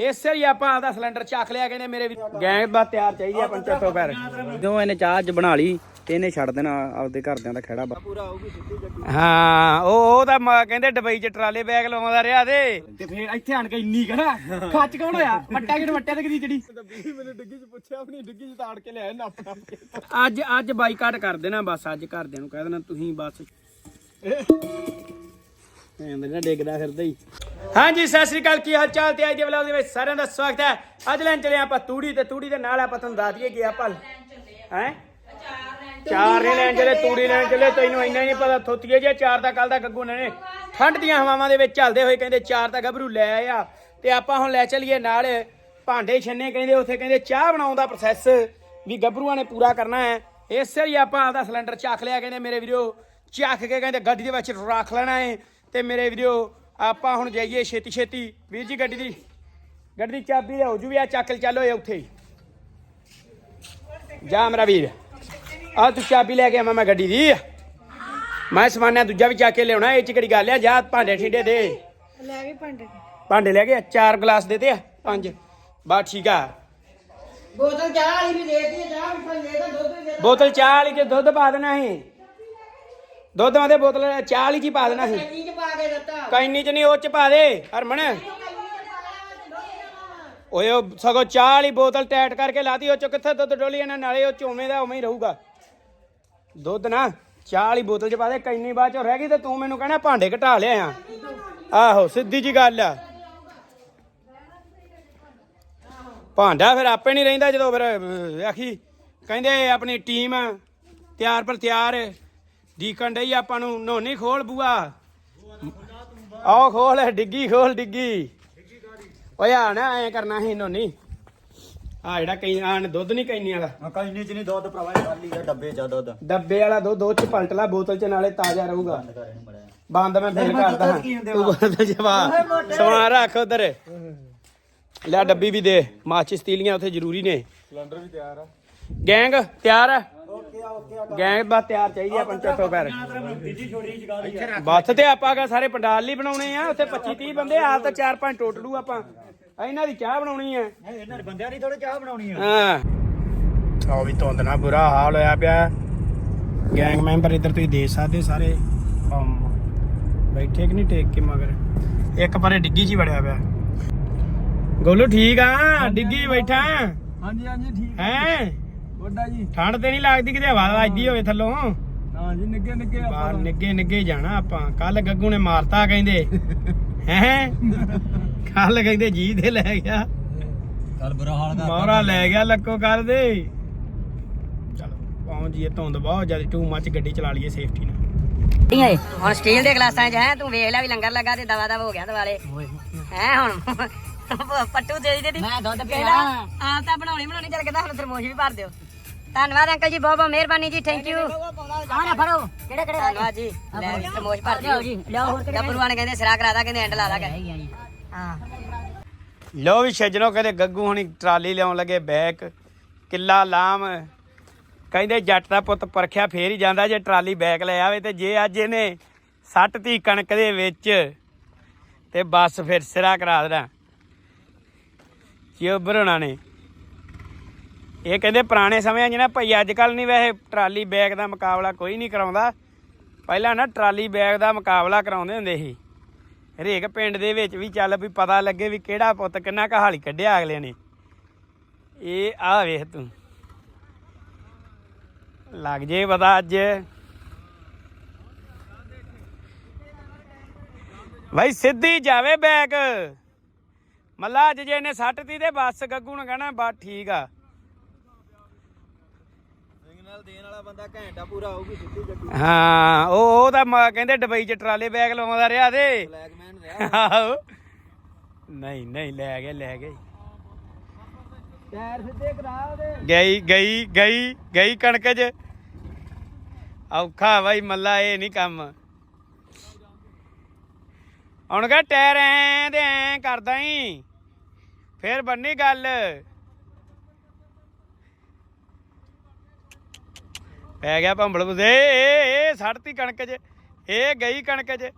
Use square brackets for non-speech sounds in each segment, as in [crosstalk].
ਇਸੇ ਲਈ ਆਪਾਂ ਆਦਾ ਸਿਲੰਡਰ ਚੱਕ ਲਿਆ ਕਹਿੰਦੇ ਮੇਰੇ ਵੀ ਗੈਂਗ ਬਾ ਤਿਆਰ ਚਾਹੀਦੀ ਆਪਾਂ ਚੱਟੋ ਪੈਰ ਜਦੋਂ ਇਹਨੇ ਚਾਹ ਅੱਜ ਬਣਾ ਲਈ ਤੇ ਇਹਨੇ ਛੱਡ ਦੇਣਾ ਆਪਦੇ ਘਰਦਿਆਂ ਦਾ ਖਹਿੜਾ ਪੂਰਾ ਹਾਂ ਉਹ ਉਹ ਤਾਂ ਮ- ਕਹਿੰਦੇ ਦੁਬਈ ਚ ਟਰਾਲੇ ਬੈਗ ਲਾਉਂਦਾ ਰਿਹਾ ਤੇ। ਤੇ ਫੇਰ ਇੱਥੇ ਆਣ ਕੇ ਇੰਨੀ ਕਹਣਾ ਖੱਚ ਕੌਣ ਹੋਇਆ? ਮੱਟਾ ਕਿਹੜੇ ਮੱਟੇ ਤੇ ਕਿਦੀ ਚੜੀ? ਮੈਨੂੰ ਡਿੱਗੀ ਚ ਪੁੱਛਿਆ ਆਪਣੀ ਡਿੱਗੀ ਚ ਤਾੜ ਕੇ ਲਿਆਇਆ ਨੱਪ ਨੱਪ ਕੇ ਅੱਜ ਅੱਜ ਬਾਈਕਾਟ ਕਰ ਦੇਣਾ ਬਸ ਅੱਜ ਘਰਦਿਆਂ ਨੂੰ ਕਹਿ ਦੇਣਾ ਤੁਸੀਂ ਬਸ। ਐਂਦੇ ਨਾ ਡਿੱਗਦਾ ਫਿਰਦਾ ਹੀ। ਹਾਂਜੀ ਸਤਿ ਸ੍ਰੀ ਅਕਾਲ ਕੀ ਹਾਲ ਚਾਲ ਤੇ ਅੱਜ ਦੇ ਵਲੌਗ ਦੇ ਵਿੱਚ ਸਾਰਿਆਂ ਦਾ ਸਵਾਗਤ ਹੈ। ਅੱਜ ਲੈਣ ਚਲੇ ਆਪਾਂ ਤੂੜੀ ਤੇ ਤੂੜੀ ਦੇ ਨਾਲ ਆਪਾਂ ਤੁਹਾਨੂੰ ਦੱਸ ਦਈਏ ਕਿ ਆਪਾਂ ਹੈ। ਚਾਰ ਨੇ ਲੈਣ ਚਲੇ ਤੂੜੀ ਲੈਣ ਚਲੇ ਤੈਨੂੰ ਇੰਨਾ ਹੀ ਨਹੀਂ ਪਤਾ ਥੋਤੀਏ ਜੇ ਚਾਰ ਦਾ ਕੱਲ ਦਾ ਗੱਗੂ ਨੇ। ਠੰਡ ਦੀਆਂ ਹਵਾਵਾਂ ਦੇ ਵਿੱਚ ਚੱਲਦੇ ਹੋਏ ਕਹਿੰਦੇ ਚਾਰ ਦਾ ਗੱਭਰੂ ਲੈ ਆਇਆ। ਤੇ ਆਪਾਂ ਹੁਣ ਲੈ ਚਲੀਏ ਨਾਲ ਭਾਂਡੇ ਛੰਨੇ ਕਹਿੰਦੇ ਉੱਥੇ ਕਹਿੰਦੇ ਚਾਹ ਬਣਾਉਣ ਦਾ ਪ੍ਰੋਸੈਸ ਵੀ ਗੱਭਰੂਆਂ ਨੇ ਪੂਰਾ ਕਰਨਾ ਹੈ। ਇਸੇ ਲਈ ਆਪਾਂ ਆਪਦਾ ਸਿਲੰਡਰ ਚੱਕ ਲਿਆ ਕਹਿੰਦੇ ਮੇਰੇ ਵੀਰੋ ਚੱਕ ਕੇ ਕਹਿੰਦੇ ਗੱਡੀ ਦੇ ਵਿੱਚ ਰੱਖ ਲੈਣਾ ਹੈ। ਤੇ ਮੇਰੇ ਵੀਰੋ ਆਪਾਂ ਹੁਣ ਜਾਈਏ ਛੇਤੀ ਛੇਤੀ। ਵੀਰ ਜੀ ਗੱਡੀ ਦੀ ਗੱਡੀ ਦੀ ਚਾਬੀ ਲਿਆਓ ਜੂ ਵੀ ਆ ਚੱਕ ਚੱਲੋ ਇਹ ਉੱਥੇ ਹੀ। ਜਾ ਮੇਰਾ ਵੀਰ। ਆ ਤੂੰ ਚਾਬੀ ਲੈ ਕੇ ਆਵਾਂ ਮੈਂ ਗੱਡੀ ਦੀ। ਮੈਂ ਸਮਾਨਿਆ ਦੂਜਾ ਵੀ ਚੱਕ ਕੇ ਲਿਆਉਣਾ ਇਹ ਚ ਕਿਹੜੀ ਗੱਲ ਆ? ਜਾ ਭਾਂਡੇ ਠਿੰਡੇ ਦੇ। ਲੈ ਗਏ ਭਾਂਡੇ। ਭਾਂਡੇ ਲੈ ਕੇ ਚਾਰ ਗਲਾਸ ਦੇ ਦੇ ਆ ਪੰਜ। ਬਾ ਠੀਕ ਆ। ਬੋਤਲ ਚਾਹ ਵਾਲੀ ਵੀ ਦੇਤੀ ਚਾਹ ਵੀ ਫਲ ਦੇਦਾ ਦੁੱਧ ਵੀ ਦੇ ਬੋਤਲ ਚਾਹ ਵਾਲੀ ਚ ਦੁੱਧ ਪਾ ਦੇਣਾ ਸੀ ਦੁੱਧ ਮਾਦੇ ਬੋਤਲ ਚਾਹ ਵਾਲੀ ਚ ਪਾ ਦੇਣਾ ਸੀ। ਚੀਜ਼ ਪਾ ਕੇ ਦਿੱਤਾ। ਕੈਨੀ ਚ ਨਹੀਂ ਉਹ ਚ ਪਾ ਦੇ ਹਰਮਨ। ਓਏ ਉਹ ਸਗੋ ਚਾਹ ਵਾਲੀ ਬੋਤਲ ਟੈਟ ਕਰਕੇ ਲਾਤੀ ਉਹ ਚ ਕਿੱਥੇ ਦੁੱਧ ਡੋਲੀ ਇਹਨਾਂ ਨਾਲੇ ਉਹ ਚੋਵੇਂ ਦਾ ਉਵੇਂ ਹੀ ਰਹੂਗਾ। ਦੁੱਧ ਨਾ ਚਾਹ ਵਾਲੀ ਬੋਤਲ ਚ ਪਾ ਦੇ ਕੈਨੀ ਬਾਅਦ ਚ ਰਹਿ ਗਈ ਤੇ ਤੂੰ ਮੈਨੂੰ ਕਹਿਣਾ ਭਾਂਡੇ ਘਟਾ ਲਿਆ ਆ। ਆਹੋ ਸਿੱਧੀ ਜੀ ਗੱਲ ਆ। ਭਾਂਡਾ ਫਿਰ ਆਪੇ ਨਹੀਂ ਰਹਿੰਦਾ ਜਦੋਂ ਫਿਰ ਆਖੀ ਕਹਿੰਦੇ ਆਪਣੀ ਟੀਮ ਤਿਆਰ ਪਰ ਤਿਆਰ ਦੀਕਣ ਡਈ ਆਪਾਂ ਨੂੰ ਨੋਨੀ ਖੋਲ ਬੂਆ। ਆਓ ਖੋਲ ਡਿੱਗੀ ਖੋਲ ਡਿੱਗੀ। ਓਏ ਆ ਨਾ ਐ ਕਰਨਾ ਸੀ ਨੋਨੀ ਆ ਜਿਹੜਾ ਕਈ ਆਣ ਦੁੱਧ ਨਹੀਂ ਕੈਨੀ ਵਾਲਾ। ਕਈਨੀ ਚ ਨਹੀਂ ਦੁੱਧ ਭਰਾਵਾ ਖਾਲੀ ਆ ਡੱਬੇ ਚ ਆ ਦੁੱਧ। ਡੱਬੇ ਵਾਲਾ ਦੁੱਧ ਉਹ ਚ ਪਲਟ ਲਾ ਬੋਤਲ ਚ ਨਾਲੇ ਤਾਜ਼ਾ ਰਹੂਗਾ। ਘਰੇ ਨੂੰ ਮੜਿਆ। ਬੰਦ ਮੈਂ ਫੇਰ ਕਰਦਾ ਹਾਂ। ਤੂੰ ਬੋਤਲ ਜਵਾ। ਸਮਾਨ ਰੱਖ ਉਧਰ। ਲੈ ਡੱਬੀ ਵੀ ਦੇ। ਮਾਚਿਸ ਤੀਲੀਆਂ ਉੱਥੇ ਜ਼ਰੂਰੀ ਨੇ। ਸਿਲੰਡਰ ਵੀ ਤਿਆਰ ਆ। ਗੈਂਗ ਤਿਆਰ ਆ? ਓਕੇ ਆ ਓਕੇ ਆ ਗੈਂਗ ਬਸ ਤਿਆਰ ਚਾਹੀਦੀ ਆ ਪੰਜ ਚੱਟੋ ਪੈਰ ਬੱਥ ਤੇ ਆਪਾਂ ਕਾ ਸਾਰੇ ਪੰਡਾਲ ਲਈ ਬਣਾਉਣੇ ਆ ਉੱਥੇ 25 30 ਬੰਦੇ ਆ ਤਾਂ 4 5 ਟੋਟਲੂ ਆਪਾਂ। ਇਹਨਾਂ ਦੀ ਚਾਹ ਬਣਾਉਣੀ ਆ। ਇਹਨਾਂ ਦੇ ਬੰਦਿਆਂ ਦੀ ਥੋੜੇ ਚਾਹ ਬਣਾਉਣੀ ਆ। ਹਾਂ। ਆਹ ਵੀ ਧੁੰਦ ਨਾਲ ਬੁਰਾ ਹਾਲ ਹੋਇਆ ਪਿਆ। ਗੈਂਗ ਮੈਂਬਰ ਇੱਧਰ ਤੁਸੀਂ ਦੇਖ ਸਕਦੇ ਸਾਰੇ। ਬੈਠੇ ਕਿ ਨਹੀਂ ਟੇਕ ਕੇ ਮਗਰ? ਇੱਕ ਪਰੇ ਡਿੱਗੀ ਜੀ ਵੜਿਆ ਪਿਆ। ਗੋਲੂ ਠੀਕ ਆ? ਡਿੱਗੀ ਬੈਠਾ? ਹਾਂਜੀ ਹਾਂਜੀ ਠੀਕ ਹੈ? ਵੱਡਾ ਜੀ। ਠੰਡ ਤੇ ਨਹੀਂ ਲੱਗਦੀ ਕਿਤੇ ਹਵਾ ਵੱਜਦੀ ਹੋਵੇ ਥੱਲੋਂ। ਹਾਂ ਜੀ ਨਿੱਗੇ ਨਿੱਗੇ ਬਾਹਰ ਨਿੱਗੇ ਨਿੱਗੇ ਜਾਣਾ ਆਪਾਂ। ਕੱਲ ਗੱਗੂ ਨੇ ਮਾਰਤਾ ਕਹਿੰਦੇ। ਹੈ? ਕੱਲ ਕਹਿੰਦੇ ਜੀ ਦੇ ਲੈ ਗਿਆ। ਕੱਲ ਬੁਰਾ ਹਾਲ ਮੌਰਾ ਲੈ ਗਿਆ ਲੱਕੋ ਕਰ ਦੇ। ਚਲੋ ਪਹੁੰਚ ਜੀਏ ਧੁੰਦ ਬਹੁਤ ਜ਼ਿਆਦਾ ਟੂ ਮੱਚ ਗੱਡੀ ਚਲਾ ਲਈਏ ਸੇਫਟੀ ਨਾਲ। ਨਹੀਂ ਆਏ। ਹੁਣ ਸਟੀਲ ਦੇ ਗਲਾਸਾਂ 'ਚ ਹੈ ਤੂੰ ਵੇਖ ਲਿਆ ਵੀ ਲੰਗਰ ਲੱਗਾ ਤੇ ਦਵਾ ਦਵਾ ਹੋ ਗਿਆ ਦਵਾਲੇ ਹੈ ਹੁਣ? ਪੱਟੂ ਦੇ ਦੇ ਦੀ। ਮੈਂ ਦੁੱਧ ਪੀਣਾ। ਆਪ ਤਾਂ ਬਣਾਉਣੀ ਬਣਾਉਣੀ ਚੱਲ ਕਹਿੰਦਾ ਹੁਣ ਤਰਮੋਸ਼ ਵੀ ਭਰ ਦਿਓ। ਧੰਨਵਾਦ ਅੰਕਲ ਜੀ ਬਹੁਤ ਬਹੁਤ ਮਿਹਰਬਾਨੀ ਜੀ ਥੈਂਕ ਯੂ ਆਹ ਨਾ ਫੜੋ ਕਿਹੜੇ ਕਿਹੜੇ ਧੰਨਵਾਦ ਜੀ ਲੈ ਤਰਮੋਸ਼ ਭਰ ਦਿਓ ਜੀ ਲਿਓ ਹੋਰ ਕਿਹੜੇ ਗੱਭਰੂਆਂ ਨੇ ਕਹਿੰਦੇ ਸਿਰਾ ਕਰਾ ਦਾ ਕਹਿੰਦੇ ਐਂਡ ਲਾ ਦਾ ਹਾਂ। ਲੋ ਵੀ ਛੱਜਣੋ ਕਹਿੰਦੇ ਗੱਗੂ ਹੁਣੀ ਟਰਾਲੀ ਲਿਆਉਣ ਲੱਗੇ ਬੈਕ। ਕਿੱਲਾ ਲਾਮ। ਕਹਿੰਦੇ ਜੱਟ ਦਾ ਪੁੱਤ ਪਰਖਿਆ ਫੇਰ ਹੀ ਜਾਂਦਾ ਜੇ ਟਰਾਲੀ ਬੈਕ ਲੈ ਆਵੇ ਤੇ ਜੇ ਅੱਜ ਇਹਨੇ ਸੱਟ ਤੀ ਕਣਕ ਦੇ ਵਿੱਚ ਤੇ ਬਸ ਫਿਰ ਸਿਰਾ ਕਰਾ ਦੇਣਾ। ਜਿਉ ਬਰੋਣਾ ਨੇ? ਇਹ ਕਹਿੰਦੇ ਪੁਰਾਣੇ ਸਮਿਆਂ 'ਚ ਨਾ ਭਈ ਅੱਜ ਕੱਲ ਨਹੀਂ ਵੈਸੇ ਟਰਾਲੀ ਬੈਗ ਦਾ ਮੁਕਾਬਲਾ ਕੋਈ ਨਹੀਂ ਕਰਾਉਂਦਾ। ਪਹਿਲਾਂ ਨਾ ਟਰਾਲੀ ਬੈਗ ਦਾ ਮੁਕਾਬਲਾ ਕਰਾਉਂਦੇ ਹੁੰਦੇ ਸੀ। ਹਰੇਕ ਪਿੰਡ ਦੇ ਵਿੱਚ ਵੀ ਚੱਲ ਵੀ ਪਤਾ ਲੱਗੇ ਵੀ ਕਿਹੜਾ ਪੁੱਤ ਕਿੰਨਾ ਕਹਾਲੀ ਕੱਢਿਆ ਅਗਲੇ ਨੇ। ਇਹ ਆ ਵੇਖ ਤੂੰ। ਲੱਗ ਜੇ ਪਤਾ ਅੱਜ। ਭਾਈ ਸਿੱਧੀ ਜਾਵੇ ਬੈਕ ਮੱਲਾ ਅੱਜ ਜੇ ਇਹਨੇ ਸੱਟ ਤੀ ਤੇ ਬੱਸ ਗੱਗੂ ਨੂੰ ਕਹਿਣਾ, ਬਸ ਠੀਕ ਆ। ਦੇਣ ਵਾਲਾ ਬੰਦਾ ਘੰਟਾ ਪੂਰਾ ਹੋਊਗੀ ਸਿੱਧੀ ਗੱਡੀ ਹਾਂ ਉਹ ਉਹ ਤਾਂ ਮ- ਕਹਿੰਦੇ ਦੁਬਈ 'ਚ ਟਰਾਲੇ ਬੈਗ ਲਵਾਉਂਦਾ ਰਿਹਾ ਤੇ। ਬਲੈਕਮੈਨ ਰਿਹਾ। ਆਹੋ। ਨਹੀਂ ਨਹੀਂ ਲੈ ਗਏ ਲੈ ਗਏ। ਟਾਇਰ ਸਿੱਧੇ ਕਰਾ ਉਹਦੇ। ਗਈ ਗਈ ਗਈ ਗਈ ਕਣਕ 'ਚ। ਔਖਾ ਬਾਈ ਮੱਲਾ ਇਹ ਨਹੀਂ ਕੰਮ। ਹੁਣ ਕਹ ਟਾਇਰ ਐ ਤੇ ਐ ਕਰਦਾ ਹੀ ਫੇਰ ਬੰਨੀ ਗੱਲ। ਪੈ ਗਿਆ ਭੰਬਲ ਬੁਦੇ ਏ ਏ, ਸੜਤੀ ਕਣਕ 'ਚ ਇਹ ਗਈ ਕਣਕ 'ਚ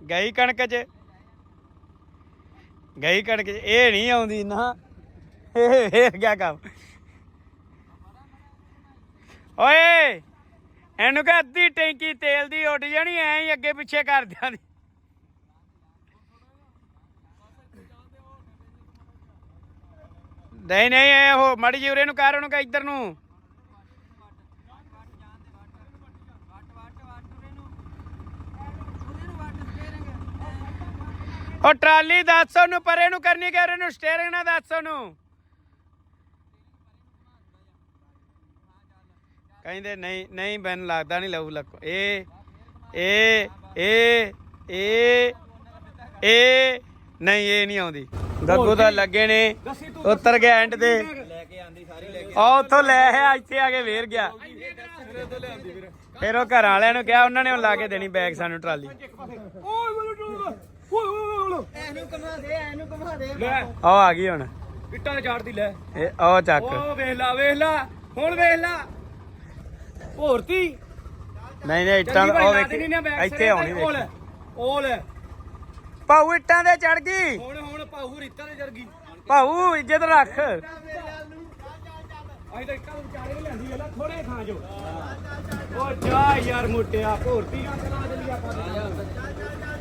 ਗਈ ਕਣਕ 'ਚ ਗਈ ਕਣਕ 'ਚ। ਇਹ ਨਹੀਂ ਆਉਂਦੀ ਨਾ। ਇਹ ਇਹ ਕੀ ਕੰਮ। ਓਏ, ਇਹਨੂੰ ਕਹ ਅੱਧੀ ਟੈਂਕੀ ਤੇਲ ਦੀ ਉੱਡ ਜਾਣੀ, ਐਂ ਹੀ ਅੱਗੇ ਪਿੱਛੇ ਕਰਦਿਆਂ ਦੀ। ਨਹੀਂ ਨਹੀਂ, ਇਹ ਉਹ ਮੜੀ ਜੀ ਉਰੇ ਨੂੰ ਕਰ, ਉਹਨੂੰ ਕਹ ਇੱਧਰ ਨੂੰ। ਉਹ ਟਰਾਲੀ ਦੱਸ ਉਹਨੂੰ, ਪਰੇ ਨੂੰ ਕਰਨੀ ਕਿ ਉਹਨੂੰ ਸਟੀਅਰਿੰਗ ਨਾਲ ਦੱਸ ਉਹਨੂੰ। ਕਹਿੰਦੇ ਨਹੀਂ ਨਹੀਂ ਬੈਨ ਲੱਗਦਾ ਨਹੀਂ ਲਊ ਲੱਕ। ਇਹ ਇਹ ਇਹ ਇਹ ਇਹ ਨਹੀਂ ਇਹ ਨਹੀਂ ਆਉਂਦੀ। ਗੱਗੂ ਤਾਂ ਲੱਗੇ ਨੇ, ਉਤਰ ਗਿਆ ਐਂਡ ਤੇ। ਆ ਉੱਥੋਂ ਲੈ ਆਇਆ, ਇੱਥੇ ਆ ਕੇ ਵੇਰ ਗਿਆ। ਫਿਰ ਉਹ ਘਰ ਵਾਲਿਆਂ ਨੂੰ ਕਿਹਾ, ਉਹਨਾਂ ਨੇ ਉਹ ਲਾ ਕੇ ਦੇਣੀ ਬੈਗ ਸਾਨੂੰ ਟਰਾਲੀ। ਇਹਨੂੰ ਕਮਾ ਦੇ ਇਹਨੂੰ ਕਮਾ ਦੇ। ਆ ਆ ਗਈ ਹੁਣ। ਇੱਟਾਂ ਚਾੜਦੀ ਲੈ। ਇਹ ਆ ਚੱਕ। ਉਹ ਵੇਖ ਲਾ ਵੇਖ ਲਾ। ਹੁਣ ਵੇਖ ਲਾ। ਭੋਰਤੀ ਨਹੀਂ ਨਹੀਂ ਇੱਟਾਂ ਉਹ ਵੇਖ। ਇੱਥੇ ਆਉਣੀ ਵੇਖ। ਓਲ ਭਾਊ ਇੱਟਾਂ ਦੇ ਚੜ ਗਈ। ਹੁਣ ਹੁਣ ਪਾਹੂ ਰੀਤਾਂ ਦੇ ਜਰਗੀ ਭਾਊ ਇੱਜ਼ਤ ਰੱਖ। ਅਸੀਂ ਤਾਂ ਇੱਟਾਂ ਦੇ ਵਿਚਾਰੇ ਨੂੰ ਲੈਂਦੀ ਗੱਲਾਂ ਥੋੜੇ ਖਾਂ ਜੋ ਉਹ ਜਾ ਯਾਰ ਮੋਟਿਆ ਭੋਰਤੀ ਨਾ ਚਲਾ ਚੱਲੀ ਆਪਾਂ।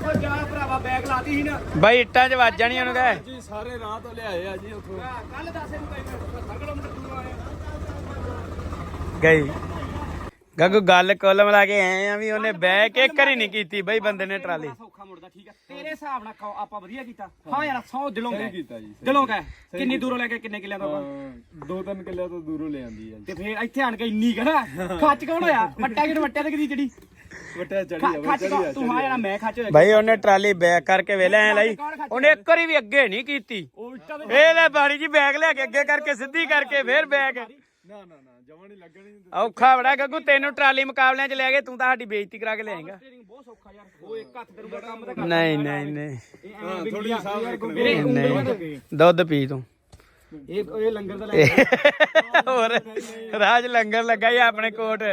ਤੇ। ਉਹ ਜਾ ਭਰਾਵਾ ਬੈਗ ਲਾਤੀ ਸੀ ਨਾ। ਬਾਈ ਇੱਟਾਂ 'ਚ ਵੱਜ ਜਾਣੀ ਉਹਨੂੰ ਕਹੇ। ਜੀ ਸਾਰੇ ਰਾਹ ਤੋਂ ਲਿਆਏ ਆ ਜੀ ਉੱਥੋਂ। ਕੱਲ ਦੱਸੇ ਨੂੰ ਕਈ 70 ਕਿਲੋਮੀਟਰ ਦੂਰ ਆਏ ਗਈ। ਗੱਗੂ ਗੱਲ ਕੁੱਲ ਮਿਲਾ ਕੇ ਆਏ ਆ ਵੀ ਉਹਨੇ ਬਹਿ ਕੇ ਕਰੀ ਨਹੀਂ ਕੀਤੀ ਬਈ ਬੰਦੇ ਨੇ ਟਰਾਲੀ। ਸੌਖਾ ਮੁੜਦਾ ਠੀਕ ਆ। ਤੇਰੇ ਹਿਸਾਬ ਨਾਲ ਖਾਓ ਆਪਾਂ ਵਧੀਆ ਕੀਤਾ। ਹਾਂ। ਯਾਰ 100 ਦਿਲੋਂ ਗਏ ਕੀਤਾ ਜੀ ਦਿਲੋਂ ਗਏ ਕਿੰਨੀ ਦੂਰੋਂ ਲੈ ਕੇ ਕਿੰਨੇ ਕਿੱਲਿਆਂ ਤੋਂ ਆਪਾਂ? ਦੋ ਤਿੰਨ ਕਿੱਲਿਆਂ ਤੋਂ ਦੂਰੋਂ ਲੈ ਆਂਦੀ ਆ ਜੀ। ਤੇ ਫੇਰ ਇੱਥੇ ਆਣ ਕੇ ਇੰਨੀ ਕਹਣਾ ਖੱਚ ਕੌਣ ਹੋਇਆ? ਵੱਟਾ ਕਿਹੜਾ ਵੱਟਿਆ ਤੇ ਕਿਦੀ ਚੜੀ? ਵਟਿਆ ਚੜੀ ਖ- ਖੱਚ ਕੌਣ- ਤੂੰ ਹਾਂ ਯਾਰ ਮੈਂ ਖੱਚ ਹੋਇਆ ਬਾਈ ਉਹਨੇ ਟਰਾਲੀ ਬੈਕ ਕਰਕੇ ਵੇਲੇ ਐ ਲਈ। ਉਹਨੇ ਇੱਕ ਵਾਰੀ ਵੀ ਅੱਗੇ ਨਹੀਂ ਕੀਤੀ। ਦੇ ਇਹ ਲੈ ਬਾੜੀ ਜੀ ਬੈਗ ਲੈ ਕੇ ਅੱਗੇ ਕਰਕੇ ਸਿੱਧੀ ਕਰਕੇ ਫੇਰ ਬੈਗ। ਨਾ ਨਾ ਨਾ ਜਮਾਂ ਨਹੀਂ ਲੱਗਣੀ ਔਖਾ ਬੜਾ ਗੱਗੂ ਤੈਨੂੰ ਟਰਾਲੀ ਮੁਕਾਬਲਿਆਂ 'ਚ ਲੈ ਗਏ ਤੂੰ ਤਾਂ ਸਾਡੀ ਬੇਇੱਜ਼ਤੀ ਕਰਾ ਕੇ ਲਿਆਏਗਾ ਸਟੀਅਰਿੰਗ ਬਹੁਤ ਸੌਖਾ ਯਾਰ। ਉਹ ਇੱਕ ਹੱਥ ਕਰੂਗਾ ਕੰਮ ਤਾਂ ਨਹੀਂ ਨਹੀਂ ਨਹੀਂ। ਹਾਂ ਥੋੜੀ ਸਾਹ ਨਹੀਂ ਦੁੱਧ ਪੀ ਤੂੰ। ਇਹ ਇਹ ਲੰਗਰ ਦਾ ਲੈ [laughs] ਹੋਰ ਰਾਜ ਲੰਗਰ ਲੱਗਾ ਹੀ ਆਪਣੇ ਕੋਟ।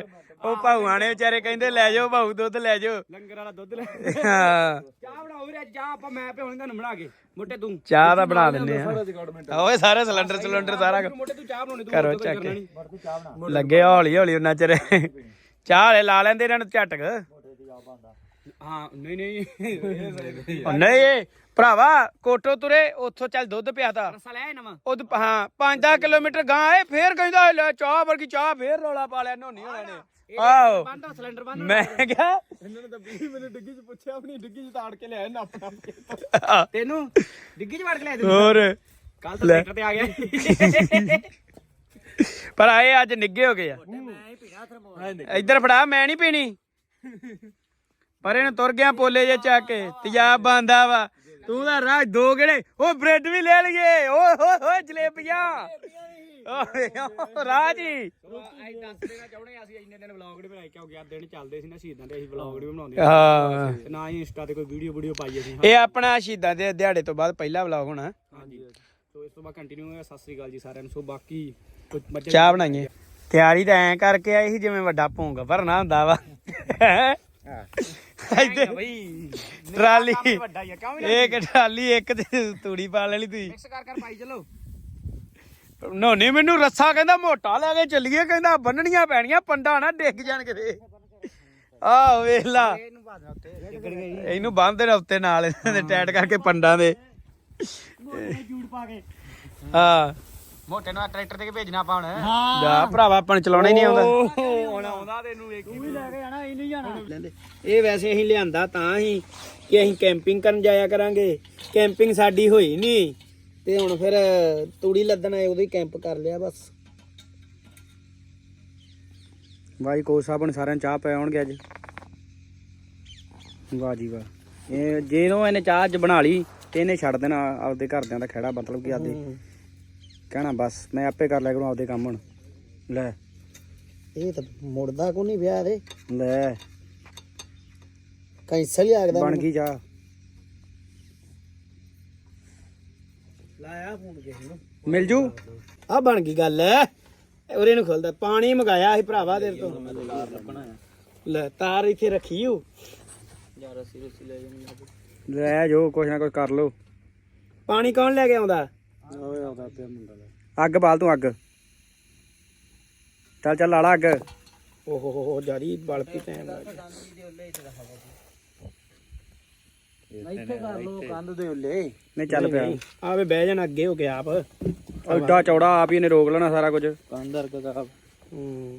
ਉਹ ਭਾਊਆਂ ਨੇ ਵਿਚਾਰੇ ਕਹਿੰਦੇ ਲੈ ਜਾਓ ਭਾਊ ਦੁੱਧ ਲੈ ਜਾਓ। ਲੰਗਰ ਵਾਲਾ ਦੁੱਧ ਲੈ [laughs] ਹਾਂ। ਚਾਹ ਬਣਾਓ ਵੀਰੇ ਚਾਹ ਆਪਾਂ ਮੈਂ ਪਿਉਣੀ ਤੁਹਾਨੂੰ ਬਣਾ ਕੇ। ਮੋਟੇ ਤੂੰ। ਚਾਹ ਦਾ ਬਣਾ ਦਿੰਨੇ ਆ। ਓਏ ਸਾਰੇ ਸਿਲੰਡਰ ਸਿਲੰਡਰ ਸਾਰਾ। ਮੋਟੇ ਤੂੰ ਚਾਹ ਬਣਾਉਣੀ ਤੂੰ ਕਰੋ ਚੱਕ। ਲੱਗੇ ਹੌਲੀ ਹੌਲੀ ਉਹਨਾਂ ਚਿਰ। ਚਾਹ ਵਾਲੇ ਲਾ ਲੈਂਦੇ ਇਹਨਾਂ ਨੂੰ ਝਟਕ। ਹਾਂ ਨਹੀਂ ਨਹੀਂ। ਨਹੀਂ ਇਹ ਭਰਾਵਾ ਕੋਟੋ ਤੁਰੇ ਉੱਥੋਂ ਚੱਲ ਦੁੱਧ ਪਿਆਤਾ। ਰਸਾ ਲੈ ਨਵਾਂ? ਉਹ ਹਾਂ 5-10 ਕਿਲੋਮੀਟਰ ਗਾਂ ਆਏ ਫੇਰ ਕਹਿੰਦਾ ਲੈ ਚਾਹ ਵਰਗੀ ਚਾਹ ਫੇਰ ਰੌਲਾ ਪਾ ਲਿਆ ਨੋਨੀ ਹੋਣਾ ਨੇ। ਆਹੋ। ਬੰਦ ਸਿਲੰਡਰ ਬੰਦ ਮੈਂ ਕਿਹਾ ਇਹਨਾਂ ਨੇ ਤਾਂ ਵੀ ਮੈਨੂੰ ਡਿੱਗੀ 'ਚ ਪੁੱਛਿਆ ਆਪਣੀ ਡਿੱਗੀ 'ਚ ਤਾੜ ਕੇ ਲਿਆਇਆ ਨੱਪ ਨੱਪ ਕੇ ਤੈਨੂੰ? ਡਿੱਗੀ ਚ ਵੜ ਕੇ ਲੈ ਦੇ ਹੋਰ। ਕੱਲ ਤਾਂ ਟਰੈਕਟਰ ਤੇ ਆ ਗਿਆ। ਪਰ ਆਏ ਅੱਜ ਨਿੱਗੇ ਹੋ ਗਏ ਆ। ਇੱਧਰ ਫੜਾ ਮੈਂ ਨਹੀਂ ਪੀਣੀ। ਪਰ ਇਹਨੂੰ ਤੁਰ ਗਿਆ ਪੋਲੇ ਜੇ ਚੱਕ ਕੇ। ਤੇਜ਼ਾਬ ਬੰਦਾ ਵਾ। ਤੂੰ ਤਾਂ ਰਾਜ ਦੋ ਗੜੇ ਉਹ ਬ੍ਰੈਡ ਵੀ ਲੈ ਲਈਏ। ਓਏ ਹੋਏ ਹੋਏ ਜਲੇਬੀਆਂ। ਓਏ ਰਾਜ ਅਸੀਂ ਦੱਸ ਦੇਣਾ ਚਾਹੁੰਦੇ ਆ ਅਸੀਂ ਇੰਨੇ ਦਿਨ ਵਲੌਗ ਨਹੀਂ ਬਣਾਏ ਕਿਉਂਕਿ ਆ ਦਿਨ ਚੱਲਦੇ ਸੀ ਨਾ ਸ਼ਹੀਦਾਂ ਦੇ ਅਸੀਂ ਵਲੌਗ ਨਹੀਂ ਬਣਾਉਂਦੇ। ਹਾਂ। ਤੇ ਨਾ ਹੀ ਇੰਸਟਾ ਤੇ ਕੋਈ ਵੀਡੀਓ ਵੀਡੀਓ ਪਾਈ ਅਸੀਂ ਇਹ ਆਪਣਾ ਸ਼ਹੀਦਾਂ ਦੇ ਦਿਹਾੜੇ ਤੋਂ ਬਾਅਦ ਪਹਿਲਾ ਵਲੌਗ ਹੋਣਾ। ਹਾਂਜੀ। ਸੋ ਇਸ ਤੋਂ ਬਾਅਦ ਕੰਟੀਨਿਊ ਹੋਇਆ ਸਤਿ ਸ੍ਰੀ ਅਕਾਲ ਜੀ ਸਾਰਿਆਂ ਨੂੰ। ਸੋ ਬਾਕੀ ਕੁਝ ਚਾਹ ਬਣਾਈਏ। ਤਿਆਰੀ ਤਾਂ ਐ ਕਰਕੇ ਆਈ ਸੀ ਜਿਵੇਂ ਵੱਡਾ ਭੋਂਗ ਭਰਨਾ ਹੁੰਦਾ ਵਾ। ਇੱਥੇ ਬਈ। [laughs] ਟਰਾਲੀ। ਵੱਡਾ ਹੀ ਆ ਕਿਉਂ ਇੱਕ ਟਰਾਲੀ ਇੱਕ ਤੇ ਤੂੜੀ ਪਾ ਲੈਣੀ ਤੁਸੀਂ। ਮਿਕਸ ਕਰ ਕਰ ਪਾਈ ਚਲੋ। ਨੋਨੀ ਮੈਨੂੰ ਰੱਸਾ ਕਹਿੰਦਾ ਮੋਟਾ ਲੈ ਕੇ ਚੱਲੀਏ ਕਹਿੰਦਾ ਬੰਨਣੀਆਂ ਪੈਣੀਆਂ ਪੰਡਾ ਨਾ ਡਿੱਗ ਜਾਣ ਕਿਤੇ। ਆਹ ਵੇਖ ਲਾ ਇਹਨੂੰ ਬੰਨਦੇ ਨੇ ਉੱਤੇ। ਨਾਲ ਇਹਨਾਂ ਦੇ ਟੈਟ ਕਰਕੇ ਪੰਡਾਂ ਦੇ। ਜੂੜ ਪਾ ਕੇ। ਹਾਂ। ਮੋਟੇ ਨੂੰ ਟਰੈਕਟਰ ਤੇ ਭੇਜਣਾ ਆਪਾਂ ਹੁਣ? ਜਾ ਭਰਾਵਾ ਆਪਾਂ ਨੂੰ ਚਲਾਉਣਾ ਹੀ ਨਹੀਂ ਆਉਂਦਾ। ਹੁਣ ਆਉਂਦਾ ਤੈਨੂੰ ਤੂੰ ਵੀ ਲੈ ਕੇ ਜਾਣਾ ਇਹ ਨਹੀਂ ਜਾਣਾ। ਇਹ ਵੈਸੇ ਅਸੀਂ ਲਿਆਂਦਾ ਤਾਂ ਹੀ ਕਿ ਅਸੀਂ ਕੈਂਪਿੰਗ ਕਰਨ ਜਾਇਆ ਕਰਾਂਗੇ। ਕੈਂਪਿੰਗ ਸਾਡੀ ਹੋਈ ਨਹੀਂ। ਤੇ ਹੁਣ ਫਿਰ ਤੂੜੀ ਲੱਦਣ ਆਏ ਉਦੋਂ ਹੀ ਕੈਂਪ ਕਰ ਲਿਆ ਬਸ। ਭਾਈ ਕੋਚ ਸਾਹਿਬ ਨੇ ਸਾਰਿਆਂ ਨੂੰ ਚਾਹ ਪਏ ਆਉਣਗੇ ਅੱਜ। ਵਾਹ ਜੀ ਵਾਹ। ਇਹ ਜਦੋਂ ਇਹਨੇ ਚਾਹ ਅੱਜ ਬਣਾ ਲਈ ਤੇ ਇਹਨੇ ਛੱਡ ਦੇਣਾ ਆਪਦੇ ਘਰਦਿਆਂ ਦਾ ਖਹਿੜਾ ਮਤਲਬ ਕਿ ਆਪਦੇ ਕਹਿਣਾ ਬਸ ਮੈਂ ਆਪੇ ਕਰ ਲਿਆ ਕਰੂੰ ਆਪਦੇ ਕੰਮ ਹੁਣ। ਲੈ। ਇਹ ਤਾਂ ਮੁੜਦਾ ਕੋ ਨਹੀਂ ਵਿਆਹ ਦੇ। ਲੈ। ਕੈਂਸਲ ਹੀ ਆਗਦਾ ਬਣ ਗਈ ਚਾਹ ਲਾਇਆ ਫੋਨ ਕਿਸੇ ਨੂੰ। ਮਿਲ ਜੂ? ਆ ਬਣ ਗਈ ਗੱਲ। ਉਰੇ ਨੂੰ ਖੁੱਲਦਾ। ਪਾਣੀ ਮੰਗਾਇਆ ਸੀ ਭਰਾਵਾ ਤੇਰੇ ਤੋਂ। ਲੈ ਤਾਰ ਇੱਥੇ ਰੱਖੀ ਹੋ ਲੈ ਜੋ ਕੁਛ ਨਾ ਕੁਛ ਕਰ ਲੋ ਪਾਣੀ ਕੌਣ ਲੈ ਕੇ ਆਉਂਦਾ? ਓਏ ਆਉਂਦਾ ਤੇ ਮੁੰਡਾ ਲੈ ਅੱਗ ਬਾਲ ਤੂੰ ਅੱਗ। ਚੱਲ ਚੱਲ ਲਾਲਾ ਅੱਗ। ਓਹੋ ਹੋ ਹੋ ਜਾਰੀ ਬਲ ਪੀ ਟਾਈਮ ਇੱਥੇ ਕਰ ਲੋ ਕੰਧ ਦੇ ਉੱਲੇ। ਨਹੀਂ ਚੱਲ ਪਿਆ। ਆਵੇ ਬਹਿ ਜਾਣ ਅੱਗੇ ਹੋ ਗਿਆ ਆਪ। ਐਡਾ ਚੌੜਾ ਆਪ ਹੀ ਇਹਨੇ ਰੋਕ ਲੈਣਾ ਸਾਰਾ ਕੁਝ। ਕੰਧ ਅਰਕ ਦਾ ਹੂੰ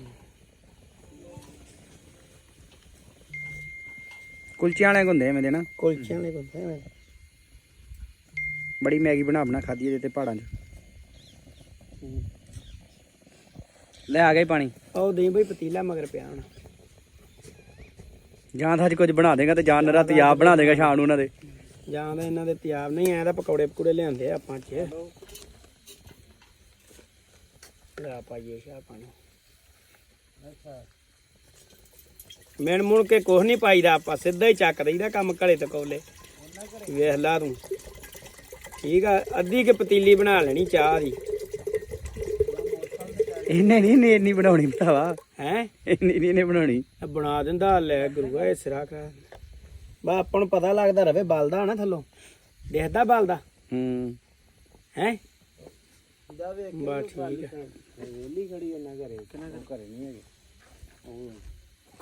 ਕੁਲਚਿਆਂ ਵਾਲੇ ਹੁੰਦੇ ਦੇ ਨਾ। ਕੁਲਚਿਆਂ ਨੇ ਕੋਤੇ ਮੈਂ ਬੜੀ ਮੈਗੀ ਬਣਾ ਬਣਾ ਖਾਦੀ ਇਹਦੇ ਤੇ ਪਹਾੜਾਂ 'ਚ। ਲੈ ਆ ਗਈ ਪਾਣੀ। ਉਹ ਦੇ ਬਈ ਪਤੀਲਾ ਮਗਰ ਪਿਆ ਹੁਣ। ਜਾਂ ਤਾਂ ਅੱਜ ਕੁਝ ਬਣਾ ਦੇਗਾ ਤੇ ਜਾਂ ਨਰਾ ਤਿਆਬ ਬਣਾ ਦੇਗਾ ਸ਼ਾਮ ਨੂੰ ਉਹਨਾਂ ਦੇ। ਜਾਂ ਤਾਂ ਇਹਨਾਂ ਦੇ ਤਿਆਬ ਨਹੀਂ ਆਇਆ ਤਾਂ ਪਕੌੜੇ ਪਕੂੜੇ ਲਿਆਂਦੇ ਆਪਾਂ ਚ ਲੈ ਪਾਈਏ ਸ਼ਾ ਪਾਣੀ। ਮੈਨ ਮੁੜ ਕੇ ਕੁਛ ਨਹੀਂ ਪਾਈਦਾ ਆਪਾਂ ਸਿੱਧਾ ਹੀ ਚੱਕ ਦਈਦਾ ਕੰਮ ਘੜੇ ਤੇ ਕੋਲੇ। ਵੇਖ ਲਾ ਤੂੰ। ਠੀਕ ਆ ਅੱਧੀ ਕੇ ਪਤੀਲੀ ਬਣਾ ਲੈਣੀ ਚਾਹ ਦੀ। ਇਹਨੇ ਨਹੀਂ ਇਹਨੇ ਇੰਨੀ ਬਣਾਉਣੀ ਭਰਾਵਾ। ਹੈ? ਇੰਨੀ ਨਹੀਂ ਇਹਨੇ ਬਣਾਉਣੀ। ਬਣਾ ਦਿੰਦਾ ਲੈ ਗੁਰੂਆ ਇਹ ਸਿਰਾ ਕਰਾ ਬਾ ਆਪਾਂ ਨੂੰ ਪਤਾ ਲੱਗਦਾ ਰਵੇ ਬਲਦਾ ਨਾ ਥੱਲੋਂ। ਦੇਖਦਾ ਬਲਦਾ? ਹੂੰ। ਹੈ? ਬਾ ਠੀਕ ਹੈ। ਵੇਲੀ ਖੜੀ ਉਹਨਾਂ ਘਰੇ ਕਿਹਨਾਂ ਘਰੇ ਨਹੀਂ ਹੈਗੇ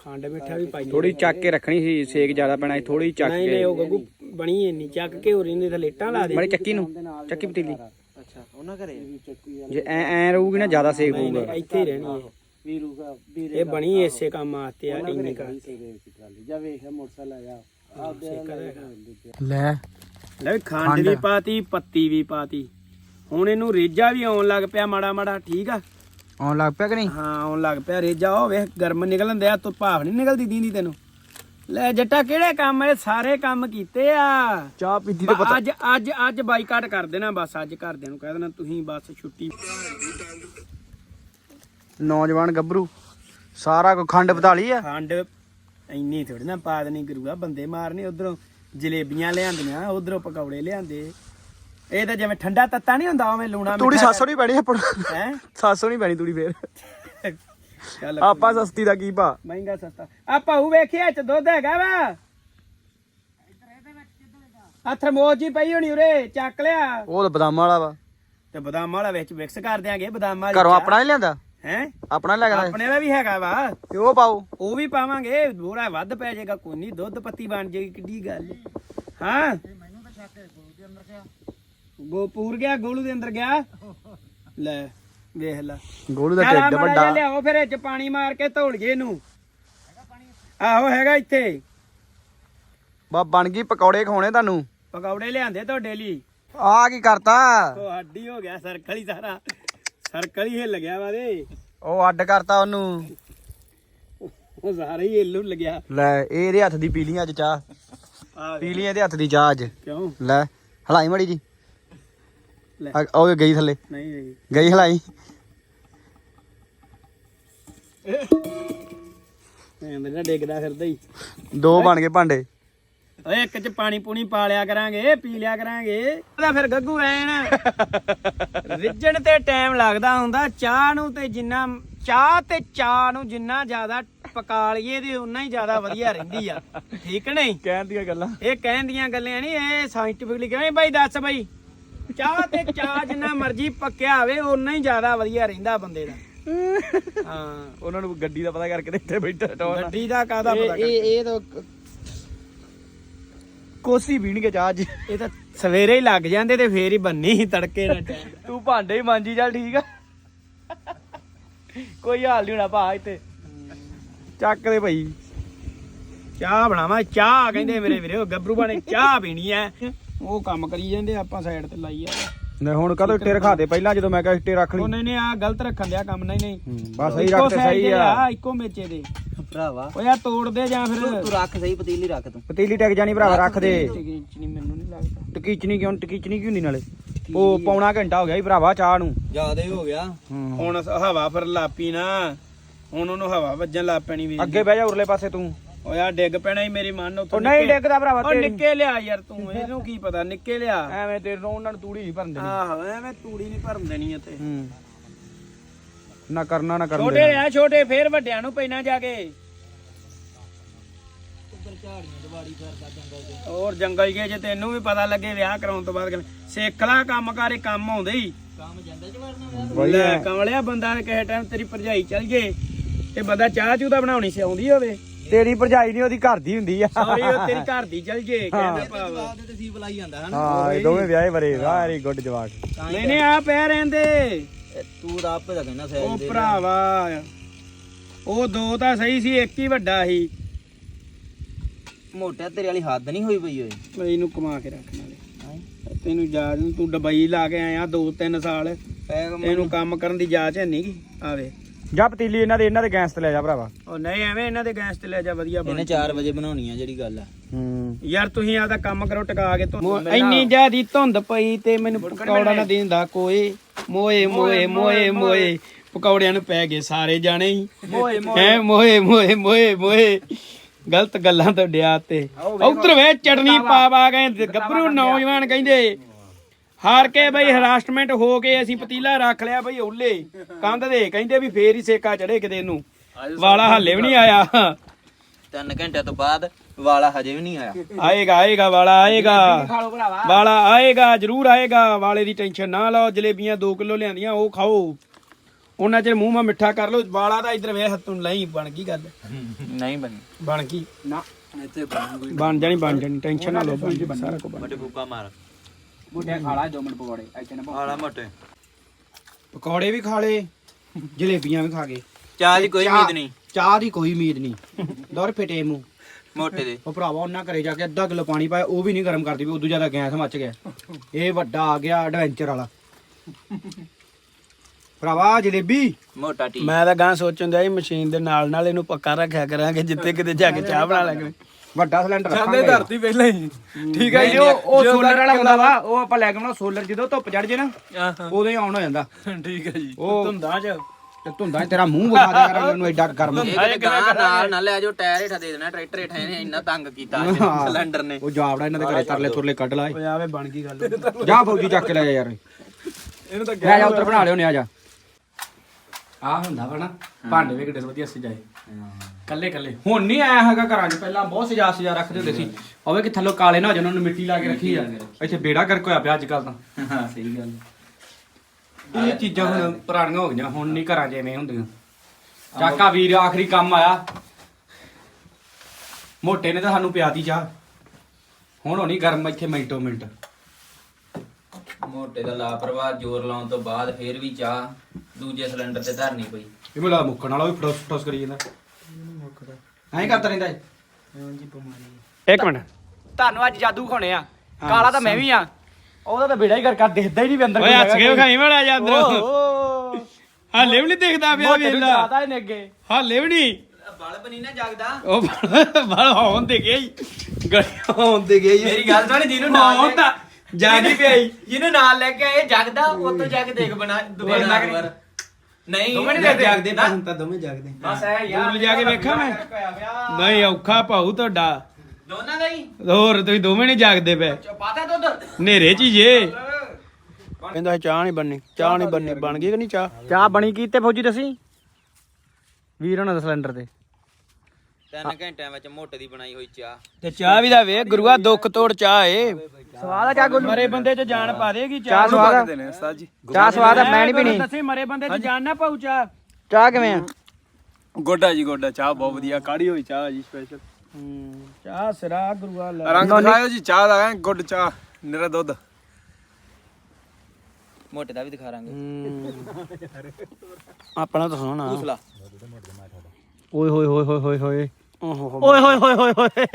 ਖੰਡ ਮਿੱਠਾ ਵੀ ਪਾਈ ਥੋੜੀ ਚੱਕ ਕੇ ਰੱਖਣੀ ਸੀ ਸੇਕ ਜ਼ਿਆਦਾ ਪੈਣਾ ਸੀ ਥੋੜੀ ਚੱਕ ਨਹੀਂ ਕੇ। ਨਹੀਂ ਉਹ ਗੱਗੂ ਬਣੀ ਇੰਨੀ ਚੱਕ ਕੇ ਹੋ ਰਹੀ ਤੇ ਲੇਟਾਂ ਲਾ ਦੇ। ਮਾੜੀ ਚੱਕੀ ਨੂੰ ਚੱਕੀ ਪਤੀਲੀ। ਅੱਛਾ ਉਹਨਾਂ ਘਰੇ? ਚੱਕੀ ਜੇ ਐ ਐ ਰਹੂਗੀ ਨਾ ਜ਼ਿਆਦਾ ਸੇਕ ਨਹੀਂ, ਹੋਊਗਾ। ਇੱਥੇ ਹੀ ਰਹਿਣੀ ਹੈ ਵੀਰੂ ਦਾ ਵੀਰੇ ਇਹ ਬਣੀ ਇਸੇ ਕੰਮ ਆਤੇ ਆ ਇੰਨੀ ਕਰ ਟਰਾਲੀ। ਜਾ ਵੇਖ ਮੋਟਰਸਾਈਕਲ ਆ ਜਾ ਆਪਦੇ ਲੈ ਲੈ। ਵੀ ਖੰਡ ਵੀ ਪਾਤੀ ਪੱਤੀ ਵੀ ਪਾਤੀ। ਹੁਣ ਇਹਨੂੰ ਰੇਜਾ ਵੀ ਆਉਣ ਲੱਗ ਪਿਆ ਮਾੜਾ ਮਾੜਾ ਠੀਕ ਆ? ਆਉਣ ਲੱਗ ਪਿਆ ਕਿ ਨਹੀਂ? ਹਾਂ ਆਉਣ ਲੱਗ ਪਿਆ ਰੇਜਾ ਉਹ ਵੇਖ ਗਰਮ ਨਿਕਲਣ ਦਿਆ ਤੂੰ ਭਾਫ ਨਹੀਂ ਨਿਕਲਦੀ ਦੀਂਦੀ ਤੈਨੂੰ। ਲੈ ਜੱਟਾ ਕਿਹੜੇ ਕੰਮ ਇਹ ਸਾਰੇ ਕੰਮ ਕੀਤੇ ਆ? ਚਾਹ ਪੀਤੀ ਬਾ- ਅੱਜ ਅੱਜ ਅੱਜ ਬਾਈਕਾਟ ਕਰ ਦੇਣਾ ਬਸ ਅੱਜ ਘਰਦਿਆਂ ਨੂੰ ਕਹਿ ਦੇਣਾ ਤੁਸੀਂ ਬਸ ਛੁੱਟੀ। ਨੌਜਵਾਨ ਗੱਭਰੂ ਸਾਰਾ ਕੋ ਖੰਡ ਬਤਾ ਲਈ ਆ। ਖੰਡ ਇੰਨੀ ਥੋੜੀ ਨਾ ਪਾ ਦੇਣੀ ਗੁਰੂਆ ਬੰਦੇ ਮਾਰਨੇ ਉਧਰੋਂ। ਜਲੇਬੀਆਂ ਲਿਆਂਦੀਆਂ ਉਧਰੋਂ ਪਕੌੜੇ ਲਿਆਂਦੇ। ਇਹ ਤਾਂ ਜਿਵੇਂ ਠੰਡਾ ਤੱਤਾ ਨਹੀਂ ਹੁੰਦਾ ਉਵੇਂ ਲੂਣਾ ਤੂੜੀ 700 ਨਹੀਂ ਪੈਣੀ ਆਪਣ ਹੈ? 700 ਨਹੀਂ ਪੈਣੀ ਤੂੜੀ ਫੇਰ। ਚੱਲ ਆਪਾਂ ਸਸਤੀ ਦਾ ਕੀ ਭਾ? ਮਹਿੰਗਾ ਸਸਤਾ। ਆ ਭਾਊ ਵੇਖਿਆ ਚ ਦੁੱਧ ਹੈਗਾ ਵਾ? ਆ ਥਰਮੋਸ ਜੀ ਪਈ ਹੋਣੀ ਉਰੇ ਚੱਕ ਲਿਆ। ਉਹ ਤਾਂ ਬਦਾਮਾਂ ਵਾਲਾ ਵਾ। ਤੇ ਬਦਾਮ ਵਾਲਾ ਵਿੱਚ ਮਿਕਸ ਕਰ ਦਿਆਂਗੇ ਬਦਾਮ ਵਾਲੀ ਘਰੋਂ ਆਪਣਾ ਨਹੀਂ ਲਿਆਂਦਾ? ਹੈ? ਆਪਣਾ ਨੀ ਲੈ ਕੇ ਆਪਣੇ ਦਾ ਵੀ ਹੈਗਾ ਵਾ। ਤੇ ਉਹ ਪਾਓ ਉਹ ਵੀ ਪਾਵਾਂਗੇ ਬੋਰਾ ਵੱਧ ਪੈ ਜਾਏਗਾ ਕੋਈ ਨਹੀਂ ਦੁੱਧ ਪੱਤੀ ਬਣ ਜਾਏਗੀ ਕਿੱਡੀ ਗੱਲ। ਏ। ਹਾਂ? ਗੋ ਪੂਰ ਗਿਆ ਗੋਲੂ ਦੇ ਅੰਦਰ ਗਿਆ? ਲੈ ਵੇਖ ਲੈ। ਗੋਲੂ ਦਾ ਢਿੱਡ ਵੱਡਾ ਲਿਆਓ ਫਿਰ ਇਹ ਚ ਪਾਣੀ ਮਾਰ ਕੇ ਧੌਲੀਏ ਇਹਨੂੰ। ਆਹੋ ਹੈਗਾ ਇੱਥੇ। ਬਾ ਬਣ ਗਈ ਪਕੌੜੇ ਖਾਣੇ ਤੁਹਾਨੂੰ। ਪਕੌੜੇ ਲਿਆਂਦੇ ਤੁਹਾਡੇ ਲਈ। ਆ ਕੀ ਕਰਤਾ? ਉਹ ਹੱਡੀ ਹੋ ਗਿਆ ਸਰਕਲ ਹੀ ਸਾਰਾ। ਸਰਕਲ ਹੀ ਹਿੱਲ ਗਿਆ ਵਾ ਦੇ। ਉਹ ਅੱਡ ਕਰਤਾ ਉਹਨੂੰ। ਉਹ ਸਾਰਾ ਹੀ ਹਿੱਲੂ ਲੱਗਿਆ ਲੈ ਇਹਦੇ ਹੱਥ ਦੀ ਪੀਲੀ ਅੱਜ ਚਾਹ। ਆ ਪੀਲੀ ਇਹਦੇ ਹੱਥ ਦੀ ਚਾਹ ਅੱਜ। ਕਿਉਂ? ਲੈ ਹਲਾਈ ਮੜੀ ਜੀ। ਲੈ। ਆ- ਉਹ ਗਈ ਥੱਲੇ। ਨਹੀਂ ਨਹੀਂ ਗਈ ਹਲਾਈ। ਐਂ ਮੇਰਾ ਡਿੱਗਦਾ ਫਿਰਦਾ ਹੀ ਦੋ ਬਣ ਗਏ ਭਾਂਡੇ। ਓਏ ਇੱਕ ਚ ਪਾਣੀ ਪੂਣੀ ਪਾ ਲਿਆ ਕਰਾਂਗੇ ਪੀ ਲਿਆ ਕਰਾਂਗੇ। ਉਹਦਾ ਫਿਰ ਗੱਗੂ ਐਨ। ਰਿੱਝਣ ਤੇ ਟਾਈਮ ਲੱਗਦਾ ਹੁੰਦਾ ਚਾਹ ਨੂੰ ਤੇ ਜਿੰਨਾ ਚਾਹ ਤੇ ਚਾਹ ਨੂੰ ਜਿੰਨਾ ਜ਼ਿਆਦਾ ਪਕਾ ਲਈਏ ਤੇ ਉਨਾ ਹੀ ਜ਼ਿਆਦਾ ਵਧੀਆ ਰਹਿੰਦੀ ਆ। ਠੀਕ ਨਹੀਂ? ਕਹਿਣ ਦੀਆਂ ਗੱਲਾਂ। ਇਹ ਕਹਿਣ ਦੀਆਂ ਗੱਲਾਂ ਨਹੀਂ ਇਹ ਸਾਇੰਟਿਫਿਕਲੀ ਕਿਵੇਂ? ਬਾਈ ਦੱਸ ਬਾਈ। ਚਾਹ ਤੇ ਚਾਹ ਜਿੰਨਾ ਮਰਜ਼ੀ ਪੱਕਿਆ ਹੋਵੇ ਉਨਾ ਹੀ ਜ਼ਿਆਦਾ ਵਧੀਆ ਰਹਿੰਦਾ ਬੰਦੇ ਦਾ। ਹਾਂ। ਉਹਨਾਂ ਨੂੰ ਗੱਡੀ ਦਾ ਪਤਾ ਕਰਕੇ ਤੇ ਇੱਥੇ ਬੈਠਾ ਟੋਰ ਗੱਡੀ ਦਾ ਕਾਹਦਾ ਪਤਾ ਕਰ ਇਹ ਇਹ ਤਾਂ ਕੋਸੀ ਪੀਣਗੇ ਚਾਹ ਅੱਜ। ਇਹ ਤਾਂ ਸਵੇਰੇ ਹੀ ਲੱਗ ਜਾਂਦੇ ਤੇ ਫੇਰ ਹੀ ਬੰਨੀ ਸੀ ਤੜਕੇ ਦਾ ਟਾਈਮ। ਤੂੰ ਭਾਂਡੇ ਹੀ ਮਾਂਜੀ ਚੱਲ ਠੀਕ ਆ। ਕੋਈ ਹਾਲ ਨਹੀਂ ਹੋਣਾ ਭਾ ਇੱਥੇ। ਚੱਕ ਦੇ ਭਾਈ। ਚਾਹ ਬਣਾਵਾ ਚਾਹ ਕਹਿੰਦੇ ਮੇਰੇ ਵੀਰੇ ਉਹ ਗੱਭਰੂ ਬਾਣੇ ਚਾਹ ਪੀਣੀ ਐ। ਉਹ ਕੰਮ ਕਰੀ ਜਾਂਦੇ ਆਪਾਂ ਸਾਈਡ ਤੇ ਲਾਈ ਆ। ਨਹੀਂ ਹੁਣ ਕਦੋਂ ਇੱਟੇ ਰਖਾ ਦੇ ਪਹਿਲਾਂ ਜਦੋਂ ਮੈਂ ਕਿਹਾ ਇੱਟੇ ਰੱਖ ਉਹ ਲਈ ਨਹੀਂ ਨਹੀਂ ਆ ਗਲਤ ਰੱਖਣ ਦਿਆ ਕੰਮ ਨਹੀਂ ਨਹੀਂ। ਬਸ ਸਹੀ ਰੱਖ ਤੇ ਸਹੀ ਆ। ਇੱਕੋ ਮੇਚੇ ਦੇ। ਭਰਾਵਾ। ਓ ਯਾਰ ਤੋੜ ਦੇ ਜਾਂ ਫਿਰ ਤੂੰ ਰੱਖ ਸਹੀ ਪਤੀਲੀ ਰੱਖ ਤੂੰ। ਪਤੀਲੀ ਟਿਕ ਜਾਣੀ ਭਰਾਵਾ ਰੱਖ ਦੇ। ਨਹੀਂ ਮੈਨੂੰ ਨਹੀਂ ਲੱਗਦਾ। ਟਕੀਚਣੀ ਕਿਉਂ ਟਕੀਚਣੀ ਕਿਉਂ ਨਹੀਂ ਨਾਲੇ? ਉਹ ਪੌਣਾ ਘੰਟਾ ਹੋ ਗਿਆ ਹੀ ਭਰਾਵਾ ਚਾਹ ਨੂੰ। ਜ਼ਿਆਦਾ ਹੀ ਹੋ। ਗਿਆ ਹੁਣ ਹਵਾ ਫਿਰ ਲਾਪੀ ਨਾ। ਹੁਣ ਉਹਨੂੰ ਹਵਾ ਵੱਜਣ ਲੱਗ ਪੈਣੀ ਵੀ। ਅੱਗੇ ਬਹਿ ਜਾ ਉਰਲੇ ਪਾਸੇ ਤੂੰ। ਓ ਯਾਰ ਡਿੱਗ ਪੈਣਾ ਹੀ ਮੇਰੀ ਮਨ ਉੱਥੋਂ ਉਹ ਨਹੀਂ ਨਿੱਕੇ- ਡਿੱਗਦਾ ਭਰਾਵਾ ਉਹ ਤੇਰੀ ਨਿੱਕੇ ਲਿਆ ਯਾਰ ਤੂੰ ਇਹਨੂੰ ਕੀ ਪਤਾ ਨਿੱਕੇ ਲਿਆ। ਐਵੇਂ ਤੇਰੇ ਨੂੰ ਉਹਨਾਂ ਨੂੰ ਤੂੜੀ ਨਹੀਂ ਭਰਨ ਦੇਣੀ। ਆਹੋ ਐਵੇਂ ਤੂੜੀ ਨਹੀਂ ਭਰਨ ਦੇਣੀ ਇੱਥੇ ਹੂੰ। ਨਾ ਕਰਨਾ ਨਾ ਕਰਨ ਛੋਟੇ ਦੇਣਾ। ਆ ਛੋਟੇ ਫੇਰ ਵੱਡਿਆਂ ਨੂੰ ਪੈਣਾ ਜਾ ਕੇ। ਹੋਰ ਜੰਗਲ ਗਏ ਜੇ ਤੈਨੂੰ ਵੀ ਪਤਾ ਲੱਗੇ ਵਿਆਹ ਕਰਾਉਣ ਤੋਂ ਬਾਅਦ ਕਹਿੰਦੇ, ਸਿੱਖ ਲੈ ਕੰਮ ਕਾਰੇ ਕੰਮ ਆਉਂਦੇ ਹੀ ਕੰਮ ਜੰਗਲ ਚ ਵੜਨਾ ਲੈ ਕਮਲਿਆ ਬੰਦਾ ਕਿਸੇ ਟਾਈਮ ਤੇਰੀ ਭਰਜਾਈ ਚੱਲ ਜੇ ਤੇ ਬੰਦਾ ਚਾਹ ਚੂਹ ਤਾਂ ਬਣਾਉਣੀ ਸਿਆਉਂਦੀ ਹੋਵੇ। ਤੇਰੀ ਭਰਜਾਈ ਨਹੀਂ ਉਹਦੀ ਘਰ ਦੀ ਹੁੰਦੀ ਆ। ਸੌਰੀ ਉਹ ਤੇਰੀ ਘਰ ਦੀ ਚੱਲ ਜੇ ਕਹਿੰਦਾ ਭਾਵ ਹਾਂ ਇਹ ਦੋਵੇਂ ਵਿਆਹੇ ਬਰੇ ਵੈਰੀ ਗੁੱਡ ਜਵਾਕ। ਨਹੀਂ ਨਹੀਂ ਆ ਪੈ ਰਹਿੰਦੇ। ਤੂੰ ਤਾਂ ਆਪੇ ਦਾ ਕਹਿੰਦਾ ਉਹ ਭਰਾਵਾ ਉਹ ਦੋ ਤਾਂ ਸਹੀ ਸੀ ਇੱਕ ਹੀ ਵੱਡਾ ਸੀ। ਮੋਟਿਆ ਤੇਰੇ ਵਾਲੀ ਹੱਦ ਨਹੀਂ ਹੋਈ ਪਈ ਓਏ। ਬਈ ਇਹਨੂੰ ਕਮਾ ਕੇ ਰੱਖਣ ਵਾਲੇ ਤੈਨੂੰ ਯਾਦ ਨੀ ਤੂੰ ਡਬਈ ਲਾ ਕੇ ਆਇਆ 2-3 ਸਾਲ। ਇਹਨੂੰ ਕੰਮ ਕਰਨ ਦੀ ਜਾਚ ਹੈ ਨਹੀਂ ਗੀ? ਆਵੇ। ਜਾ ਪਤੀਲੀ ਇਹਨਾਂ ਦੇ ਇਹਨਾਂ ਦੇ ਗੈਸ ਤੇ ਲੈ ਜਾ ਭਰਾਵਾ। ਉਹ ਨਹੀਂ ਐਵੇਂ ਇਹਨਾਂ ਦੇ ਗੈਸ ਤੇ ਲੈ ਜਾ ਵਧੀਆ ਬਣ ਇਹਨੇ 4 ਵਜੇ ਬਣਾਉਣੀ ਆ ਜਿਹੜੀ ਗੱਲ ਆ। ਹੂੰ। ਯਾਰ ਤੁਸੀਂ ਆਪਦਾ ਕੰਮ ਕਰੋ ਟਿਕਾ ਕੇ ਤੋਂ ਇੰਨੀ ਜ਼ਿਆਦੀ ਧੁੰਦ ਪਈ ਤੇ ਮੈਨੂੰ ਪਕੌੜਾ ਨਾ ਦਿੰਦਾ ਕੋਈ। ਮੋਏ ਮੋਏ ਮੋਏ ਮੋਏ ਪਕੌੜਿਆਂ ਨੂੰ ਪੈ ਗਏ ਸਾਰੇ ਜਾਣੇ ਹੀ। ਮੋਏ ਮੋਏ। ਮੋਏ ਮੋਏ ਮੋਏ ਮੋਏ। ਗਲਤ ਗੱਲਾਂ ਤੋਂ। ਡਿਆ ਤੇ ਉਧਰ ਵੇ ਚਟਨੀ ਪਾ ਪਾ ਗਏ ਗੱਭਰੂ ਨੌਜਵਾਨ ਕਹਿੰਦੇ ਹਾਰ ਕੇ ਬਈ ਹਰਾਸਮੈਂਟ ਹੋ ਕੇ ਅਸੀਂ ਪਤੀਲਾ ਰੱਖ ਲਿਆ ਬਈ ਉੱਲੇ ਕੰਧ ਦੇ ਕਹਿੰਦੇ ਵੀ ਫੇਰ ਹੀ ਸੇਕਾ ਚੜੇ ਕਿਤੇ ਨੂੰ ਵਾਲਾ ਹਾਲੇ ਵੀ ਨਹੀਂ ਆਇਆ। 3 ਘੰਟਿਆਂ ਤੋਂ ਬਾਅਦ ਵਾਲਾ ਹਜੇ ਵੀ ਨਹੀਂ ਆਇਆ। ਆਏਗਾ ਆਏਗਾ ਵਾਲਾ ਆਏਗਾ। ਵਾਲਾ ਆਏਗਾ ਜ਼ਰੂਰ ਆਏਗਾ। ਵਾਲੇ ਦੀ ਟੈਨਸ਼ਨ ਨਾ ਲਓ ਜਲੇਬੀਆਂ 2 ਕਿਲੋ ਲਿਆਂਦੀਆਂ ਉਹ ਖਾਓ। ਉਹਨਾਂ ਚਿਰ ਮੂੰਹ ਮਾ ਮਿੱਠਾ ਕਰ ਲਓ ਵਾਲਾ ਤਾਂ ਇਧਰ ਵੇਖ ਤੂੰ ਲਈ ਬਣ ਗਈ ਗੱਲ। ਨਹੀਂ ਬਣੀ। ਬਣ ਗਈ। ਨਾ ਇੱਥੇ ਬਣ ਬਣ ਜਾਣੀ ਬਣ ਜਾਣੀ ਟੈਨਸ਼ਨ ਨਾ ਲਓ ਬਣ ਸਾਰਾ ਕੁਝ ਮੋਟੇ ਫੂਕਾ ਮਾਰ। ਮੁੰਡਿਆ ਖਾਲਾ 2 ਮਿੰਟ ਪਕੌੜੇ ਇੱਥੇ ਨਾ ਵਾਲਾ ਮੋਟੇ। ਪਕੌੜੇ ਵੀ ਖਾ ਲੇ ਜਲੇਬੀਆਂ ਵੀ ਖਾ ਗਏ। ਚਾਹ ਦੀ ਕੋਈ ਉਮੀਦ ਨਹੀਂ। ਚਾਹ ਦੀ ਕੋਈ ਉਮੀਦ ਨਹੀਂ। ਦੌਰ ਫਟੇ ਮੂੰਹ। ਮੋਟੇ ਦੇ। ਉਹ ਭਰਾਵਾ ਉਹਨਾਂ ਘਰੇ ਜਾ ਕੇ ਅੱਧਾ ਕਿਲੋ ਪਾਣੀ ਪਾਇਆ ਉਹ ਵੀ ਨਹੀਂ ਗਰਮ ਕਰਦੀ ਵੀ ਉਦੋਂ ਜ਼ਿਆਦਾ ਗੈਸ ਮੱਚ ਗਿਆ। ਇਹ ਵੱਡਾ ਆ ਗਿਆ ਐਡਵੈਂਚਰ ਵਾਲਾ। ਭਰਾਵਾ ਜਲੇਬੀ। ਮੋਟਾ ਟੀ ਮੈਂ ਤਾਂ ਗਾਂ ਸੋਚਣ ਦਿਆ ਇਹ ਮਸ਼ੀਨ ਦੇ ਨਾਲ ਨਾਲ ਇਹਨੂੰ ਪੱਕਾ ਰੱਖਿਆ ਕਰਾਂਗੇ ਜਿੱਥੇ ਕਿਤੇ ਜਾ ਕੇ ਚਾਹ ਬਣਾ ਲਾਂਗੇ। ਵੱਡਾ ਸਿਲੰਡਰ ਰੱਖਾਂਗੇ। ਧਰਤੀ ਪਹਿਲਾਂ ਹੀ। ਠੀਕ ਹੈ ਜੀ ਉਹ ਉਹ ਸੋਲਰ ਵਾਲਾ ਹੁੰਦਾ ਵਾ ਉਹ ਆਪਾਂ ਲੈ ਕੇ ਆਉਣਾ ਸੋਲਰ ਜਦੋਂ ਧੁੱਪ ਚੜ ਜੇ ਨਾ ਉਦੋਂ ਹੀ ਆਨ ਹੋ ਜਾਂਦਾ। [laughs] ਠੀਕ ਹੈ ਜੀ। ਉਹ ਧੁੰਦਾਂ 'ਚ। ਤੇ ਧੁੰਦਾ ਤੇਰਾ ਮੂੰਹ ਵਿਖਾ ਦਿਆ ਕਰ [laughs] ਮੈਨੂੰ ਐਡਾ ਗਰਮ ਇਹ ਗਾਂ ਨਾਲ ਨਾ ਲੈ ਜਾਓ ਟਾਇਰ ਹੇਠਾਂ ਦੇ ਦੇਣਾ ਟਰੈਕਟਰ ਹੇਠਾਂ ਇਹਨੇ ਇੰਨਾ ਤੰਗ ਕੀਤਾ ਅੱਜ ਸਿਲੰਡਰ ਨੇ। ਉਹ ਜਾਵੜਾ ਇਹਨਾਂ ਦੇ ਘਰੇ ਤਰਲੇ ਤੁਰਲੇ ਕੱਢ ਲਾ ਓਏ ਆਵੇ ਬਣ ਗਈ ਗੱਲ। ਜਾ ਫੌਜੀ ਚੱਕ ਕੇ ਲੈ ਜਾ ਯਾਰ। ਇਹਨੂੰ ਤਾਂ ਲੈ ਜਾ ਉੱਤਰ ਬਣਾ ਲਿਓ ਨੇ ਆ ਜਾ। ਆ ਹੁੰਦਾ ਵਾ ਨਾ ਭਾਂਡੇ ਵੀ ਕਿੱਡੇ ਵਧੀਆ ਸਜਾਏ। ਕੱਲੇ ਕੱਲੇ। ਹੁਣ ਨਹੀਂ ਆਇਆ ਹੈਗਾ ਘਰਾਂ 'ਚ ਪਹਿਲਾਂ ਬਹੁਤ ਸਜਾ ਸਜਾ ਰੱਖਦੇ ਹੁੰਦੇ ਸੀ। ਹੋਵੇ ਕਿ ਥੱਲੋਂ ਕਾਲੇ ਨਾ ਹੋ ਜਾਣ ਉਹਨਾਂ ਨੂੰ ਮਿੱਟੀ ਲਾ ਕੇ ਰੱਖੀ ਆ। ਇੱਥੇ ਬੇੜਾ ਕਰਕੇ ਹੋਇਆ ਪਿਆ ਅੱਜ ਕੱਲ ਤਾਂ। ਹਾਂ ਸਹੀ ਗੱਲ। ਇਹ ਚੀਜ਼ਾਂ ਹੁਣ ਪੁਰਾਣੀਆਂ ਹੋ ਗਈਆਂ ਹੁਣ ਨਹੀਂ ਘਰਾਂ 'ਚ ਐਵੇਂ ਹੁੰਦੀਆਂ। ਚਾਕਾ ਵੀਰ ਆਖਰੀ ਕੰਮ ਆਇਆ। ਮੋਟੇ ਨੇ ਤਾਂ ਸਾਨੂੰ ਪਿਆਤੀ ਚਾਹ। ਹੁਣ ਹੋਣੀ ਗਰਮ ਇੱਥੇ ਮਿੰਟੋ ਮਿੰਟ। ਮੋਟੇ ਦਾ ਲਾਪਰਵਾਹ ਜ਼ੋਰ ਲਾਉਣ ਤੋਂ ਬਾਅਦ ਫੇਰ ਵੀ ਚਾਹ ਦੂਜੇ ਸਿਲੰਡਰ ਤੇ ਧਰਨੀ ਪਈ। ਇਹ ਮੇਲਾ ਮੁੱਕਣ ਵਾਲਾ ਵੀ ਫਟੋਸ ਫਟੋਸ ਕਰੀ ਜਾਂਦਾ। ਐਂ ਕਰਦਾ ਰਹਿੰਦਾ ਇੱਕ ਮਿੰਟ। ਤੁਹਾਨੂੰ ਅੱਜ ਜਾਦੂ ਖਾਣੇ ਆ। ਕਾਲਾ ਤਾਂ ਮੈਂ ਵੀ ਆ। ਉਹਦਾ ਤਾਂ ਬੇੜਾ ਹੀ ਕਰ ਕਰ ਦਿਖਦਾ ਹੀ ਨਹੀਂ ਵੀ ਅੰਦਰ ਓਏ ਹੱਸ ਕੇ ਵਿਖਾਈ ਮੜਾ ਜਾ ਅੰਦਰੋਂ। ਹਾਲੇ ਵੀ ਨਹੀਂ ਦਿਖਦਾ ਪਿਆ ਵੇਲਾ। ਜ਼ਿਆਦਾ ਇਹਨੇ ਅੱਗੇ। ਹਾਲੇ ਵੀ ਨਹੀਂ। ਬਲਬ ਨਹੀਂ ਨਾ ਜਗਦਾ। ਉਹ ਬੜ ਹੋਣ ਦੇ ਗਈ ਗੜੀ ਹੋਣ ਦੇ ਗਈ ਮੇਰੀ ਗੱਲ ਸੁਣ ਜਿਹਨੂੰ ਨਾਲ ਹੋਣ ਤਾਂ ਜਾਗੀ ਪਿਆਈ ਜਿਹਨੂੰ ਨਾਲ ਲੈ ਕੇ ਆਏ ਜਗਦਾ ਉਹ ਤੋਂ ਜਾ ਕੇ ਦੇਖ ਬਣਾ ਦੁਬਾਰਾ ਵੇਖ ਦੁਬਾਰਾ। ਨਹੀਂ ਦੋਵੇਂ ਨਹੀਂ ਜਾਗਦੇ? ਪਏ ਹੁਣ ਤਾਂ ਦੋਵੇਂ ਜਾਗਦੇ। ਬਸ ਐ ਦੂਰ ਜਾ ਕੇ ਵੇਖਾਂ ਮੈਂ। ਨਹੀਂ ਔਖਾ ਭਾਊ ਤੁਹਾਡਾ। ਦੋਨਾਂ ਦਾ ਹੀ? ਹੋਰ ਤੁਸੀਂ ਦੋਵੇਂ ਨਹੀਂ ਜਾਗਦੇ ਪਏ। ਪਾਤਾ ਦੁੱਧ? ਹਨੇਰੇ ਚ ਹੀ ਜੇ। ਕਹਿੰਦਾ ਸੀ ਚਾਹ ਨਹੀਂ ਬਣਨੀ। ਚਾਹ ਨਹੀਂ ਬਣਨੀ। ਬਣ ਗਈ ਕਿ ਨਹੀਂ ਚਾਹ? ਚਾਹ ਬਣੀ ਕੀ ਤੇ ਫੌਜੀ ਦੱਸੀ? ਵੀਰ ਉਹਨਾਂ ਦਾ ਸਿਲੰਡਰ ਤੇ। ਤਿੰਨ ਘੰਟਿਆਂ ਵਿੱਚ ਮੋਟੇ ਦੀ ਬਣਾਈ ਹੋਈ ਚਾਹ। ਤੇ ਚਾਹ ਵੀ ਦਾ ਵੇ ਗੁਰੂਆ ਦੁੱਖ ਤੋੜ ਚਾਹ ਏ। ਸਵਾਦ ਆ ਚਾਹ ਗੋਲੂ ਮਰੇ ਬੰਦੇ ਚ ਜਾਨ ਪਾ ਦੇਗੀ ਚਾਹ ਸਵਾਦ ਆ? ਨੇ ਉਸਤਾਦ ਜੀ। ਚਾਹ ਸਵਾਦ ਆ ਮੈਂ ਨਹੀਂ ਪੀਣੀ। ਦੱਸੇ ਮਰੇ ਬੰਦੇ ਚ ਜਾਨ ਨਾ ਪਾਉ ਚਾਹ। ਚਾਹ ਕਿਵੇਂ ਆ? ਗੋਡਾ ਜੀ ਗੋਡਾ ਚਾਹ ਬਹੁਤ ਵਧੀਆ ਕਾੜੀ ਹੋਈ ਚਾਹ ਜੀ ਸਪੈਸ਼ਲ ਚਾਹ ਸਿਰਾ ਗੁਰੂਆ ਲੈ। ਰੰਗ ਦਿਖਾਇਓ ਜੀ ਚਾਹ ਦਾ ਗੁੱਡ ਚਾਹ ਨਿਰਾ ਦੁੱਧ। ਮੋਟੇ ਦਾ ਵੀ ਦਿਖਾ ਰਾਂਗੇ। ਆਪਣਾ ਤਾਂ ਸੋਹਣਾ ਉਸਲਾ ਓਏ ਹੋਏ ਹੋਏ ਹੋਏ ਹੋਏ ਹੋਏ। ਓਏ ਹੋਏ ਹੋਏ ਹੋਏ ਹੋਏ।